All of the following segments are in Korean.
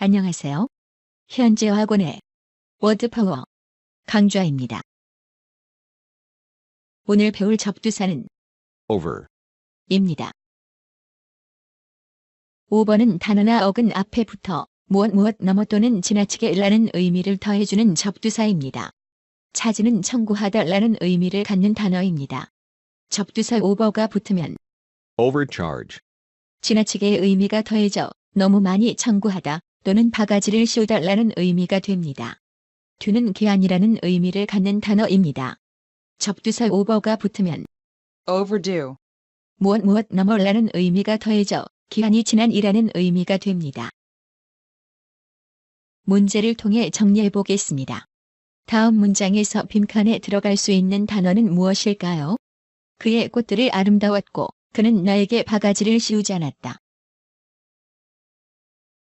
안녕하세요. 현재 학원의 워드파워 강좌입니다. 오늘 배울 접두사는 over, 입니다. 5번은 단어나 어근 앞에 붙어 무엇 무엇 넘어 또는 지나치게 라는 의미를 더해주는 접두사입니다. 찾으는 청구하다 라는 의미를 갖는 단어입니다. 접두사 over가 붙으면 overcharge, 지나치게의 의미가 더해져 너무 많이 청구하다 또는 바가지를 씌우다 라는 의미가 됩니다. 뒤는 기한이라는 의미를 갖는 단어입니다. 접두사 over가 붙으면 overdue, 무엇 무엇 넘어라는 의미가 더해져 기한이 지난이라는 의미가 됩니다. 문제를 통해 정리해 보겠습니다. 다음 문장에서 빈칸에 들어갈 수 있는 단어는 무엇일까요? 그의 꽃들을 아름다웠고 그는 나에게 바가지를 씌우지 않았다.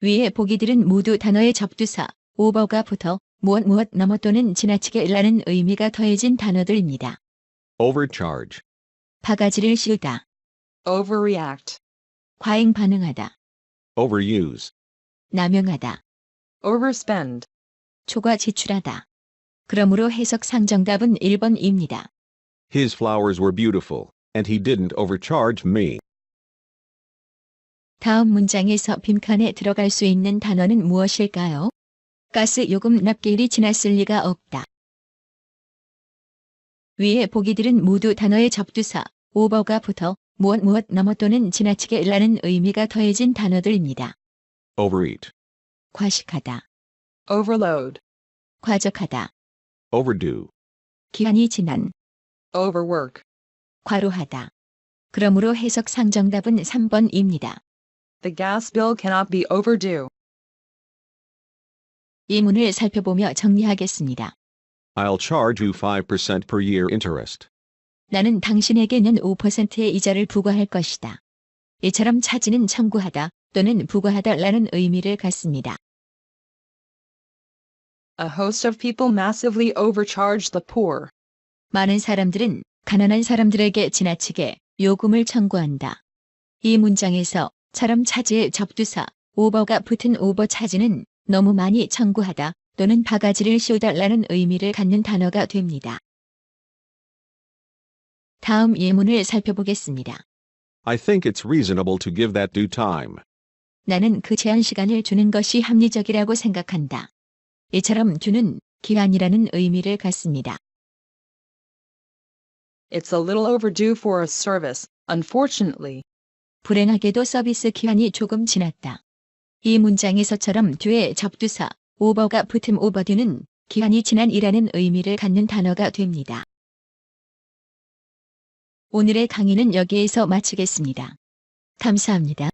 위의 보기들은 모두 단어의 접두사 오버가 붙어 무엇 무엇 넘어 또는 지나치게 라는 의미가 더해진 단어들입니다. overcharge, 바가지를 씌우다, overreact, 과잉 반응하다, overuse, 남용하다, overspend, 초과 지출하다. 그러므로 해석 상정답은 1번입니다. his flowers were beautiful, and he didn't overcharge me. 다음 문장에서 빈칸에 들어갈 수 있는 단어는 무엇일까요? 가스 요금 납기일이 지났을 리가 없다. 위의 보기들은 모두 단어의 접두사 오버가 붙어 무엇 무엇 넘어 또는 지나치게 라는 의미가 더해진 단어들입니다. overeat, 과식하다, overload, 과적하다, overdue, 기한이 지난, overwork. 과로하다. 그러므로 해석 상 정답은 3번입니다. The gas bill cannot be overdue. 이 문을 살펴보며 정리하겠습니다. I'll charge you 5% per year interest. 나는 당신에게 년 5%의 이자를 부과할 것이다. 이처럼 차지는 청구하다 또는 부과하다 라는 의미를 갖습니다. A host of people massively overcharge the poor. 많은 사람들은 가난한 사람들에게 지나치게 요금을 청구한다. 이 문장에서 처럼 차지의 접두사 오버가 붙은 오버 차지는 너무 많이 청구하다 또는 바가지를 씌우다 라는 의미를 갖는 단어가 됩니다. 다음 예문을 살펴보겠습니다. I think it's reasonable to give that due time. 나는 그 제한 시간을 주는 것이 합리적이라고 생각한다. 이처럼 두는 기한이라는 의미를 갖습니다. It's a little overdue for a service, unfortunately. 불행하게도 서비스 기한이 조금 지났다. 이 문장에서처럼 뒤에 접두사 오버가 붙음 오버드는 기한이 지난이라는 의미를 갖는 단어가 됩니다. 오늘의 강의는 여기에서 마치겠습니다. 감사합니다.